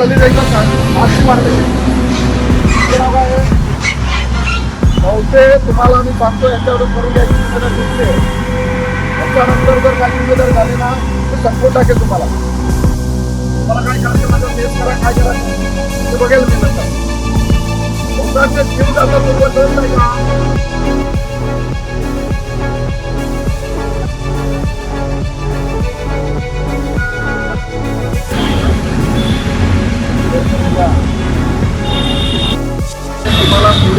ललिताईला सांग. माशी मारली तुमचं नाव काय बहुते तुम्हाला मी सांगतो याच्यावरून करून घ्यायची जिम्मेदारी तुमची. त्याच्यानंतर जर काही जिम्मेदारी झाली ना तर संपवून टाकेल तुम्हाला. तुम्हाला काय करायचं माझं तेच करा काय करा ते बघेल मी नंतर. लोकांचे जीव जातात लोक नाही का?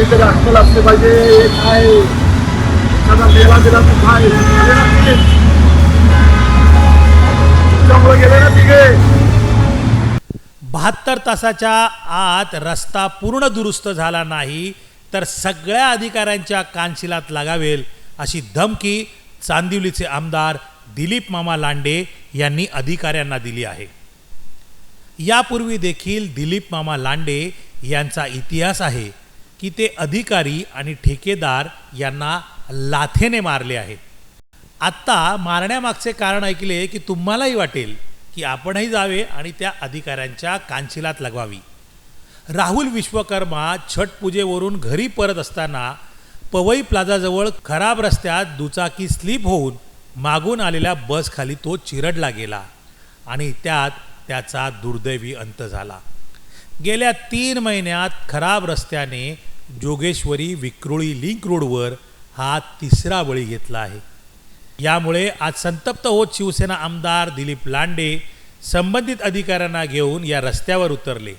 तुम्हाला थोडी तरी अक्कल असली पाहिजे. काय? एखादा मेला दिला तर काय? गेले ना तिघे तुमच्यामुळे गेले ना तिघे. बहात्तर तासाच्या आत रस्ता पूर्ण दुरुस्त झाला नाही तर सगळ्या अधिकाऱ्यांच्या कानशिलात लागावेल अशी धमकी चांदिवलीचे आमदार दिलीप मामा लांडे यांनी अधिकाऱ्यांना दिली आहे. यापूर्वी देखील दिलीप मामा लांडे यांचा इतिहास आहे. की ते अधिकारी आणि ठेकेदार यांना लाथेने मारले आहेत. आत्ता मारण्यामागचे कारण ऐकले की तुम्हालाही वाटेल की आपणही जावे आणि त्या अधिकाऱ्यांच्या कानशिलात लगवावी राहुल विश्वकर्मा छठ पूजेवरून घरी परत असताना पवई प्लाझाजवळ खराब रस्त्यात दुचाकी स्लिप होऊन मागून आलेल्या बसखाली तो चिरडला गेला आणि त्यात त्याचा दुर्दैवी अंत झाला. गेल्या तीन महिन्यात खराब रस्त्याने जोगेश्वरी विक्रोळी लिंक रोडवर हा तिसरा बळी घेतला आहे. यामुळे आज संतप्त होत शिवसेना आमदार दिलीप लांडे संबंधित अधिकाऱ्यांना घेऊन या रस्त्यावर उतरले.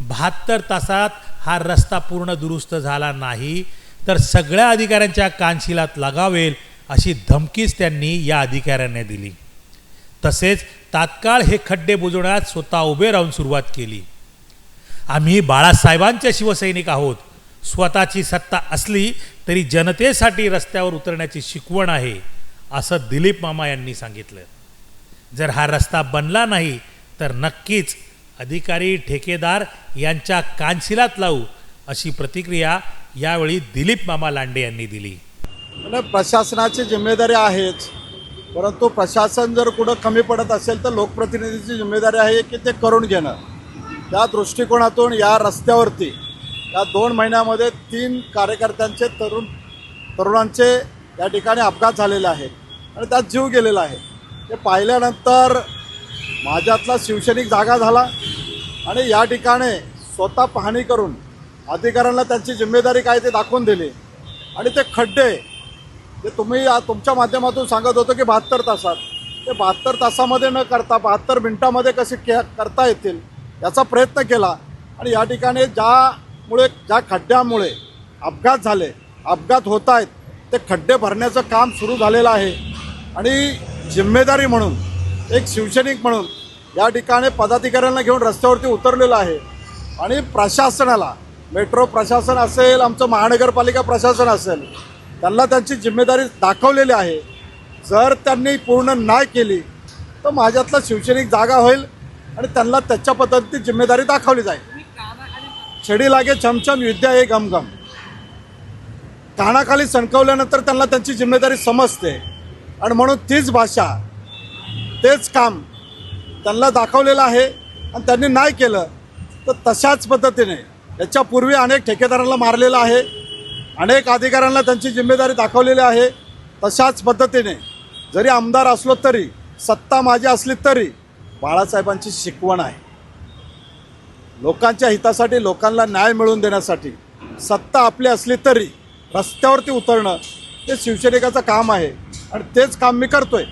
बहात्तर तासात हा रस्ता पूर्ण दुरुस्त झाला नाही तर सगळ्या अधिकाऱ्यांच्या कानशिलात लगावेल अशी धमकीच त्यांनी या अधिकाऱ्यांना दिली. तसेच तात्काळ हे खड्डे बुजवण्यात स्वतः उभे राहून सुरुवात केली. आम्ही बाळासाहेबांचे शिवसैनिक आहोत स्वतःची सत्ता असली तरी जनतेसाठी रस्त्यावर उतरण्याची शिकवण आहे असं दिलीप मामा यांनी सांगितलं. जर हा रस्ता बनला नाही तर नक्कीच अधिकारी ठेकेदार यांच्या कानशिलात लावू अशी प्रतिक्रिया यावेळी दिलीप मामा लांडे यांनी दिली. म्हणजे प्रशासनाची जिम्मेदारी आहेच परंतु प्रशासन जर कुठं कमी पडत असेल तर लोकप्रतिनिधीची जिम्मेदारी आहे की ते करून घेणं. त्या दृष्टिकोनातून या रस्त्यावरती या दोन महिन्यामध्ये तीन कार्यकर्त्यांचे तरुण तरुणांचे या ठिकाणी अपघात झालेले आहेत आणि त्यात जीव गेलेला आहे. ते पाहिल्यानंतर माझ्यातला शिवसैनिक जागा झाला आणि या ठिकाणी स्वतः पाहणी करून अधिकाऱ्यांना त्यांची जिम्मेदारी काय ते दाखवून दिली. आणि ते खड्डे जे तुम्ही तुमच्या माध्यमातून सांगत होतो की बहात्तर तासात ते बहात्तर तासामध्ये न करता बहात्तर मिनटामध्ये कसे के करता येतील याचा प्रयत्न केला. आणि या ठिकाणी ज्या मुळे ज्या खड्ड्यामुळे अपघात झाले अपघात होत आहेत ते खड्डे भरण्याचं काम सुरू झालेलं आहे. आणि जिम्मेदारी म्हणून एक शिवसैनिक म्हणून या ठिकाणी पदाधिकाऱ्यांना घेऊन रस्त्यावरती उतरलेलं आहे. आणि प्रशासनाला मेट्रो प्रशासन असेल आमचं महानगरपालिका प्रशासन असेल त्यांना त्यांची जिम्मेदारी दाखवलेली आहे. जर त्यांनी पूर्ण नाही केली तर माझ्यातला शिवसैनिक जागा होईल आणि त्यांना त्याच्या पद्धतीची जिम्मेदारी दाखवली जाईल. छडी लागे छमछम विद्या हे गमगम. कानाखाली सणकवल्यानंतर त्यांना त्यांची जिम्मेदारी समजते. आणि म्हणून तीच भाषा तेच काम त्यांना दाखवलेलं आहे. आणि त्यांनी नाही केलं तर तशाच पद्धतीने याच्यापूर्वी अनेक ठेकेदारांना मारलेलं आहे. अनेक अधिकाऱ्यांना त्यांची जिम्मेदारी दाखवलेली आहे. तशाच पद्धतीने जरी आमदार असलो तरी सत्ता माझी असली तरी बाळासाहेबांची शिकवण आहे. लोकांच्या हितासाठी लोकांना न्याय मिळवून देण्यासाठी सत्ता आपली असली तरी रस्त्यावरती उतरणं ते शिवसैनिकाचं काम आहे. आणि तेच काम मी करतोय.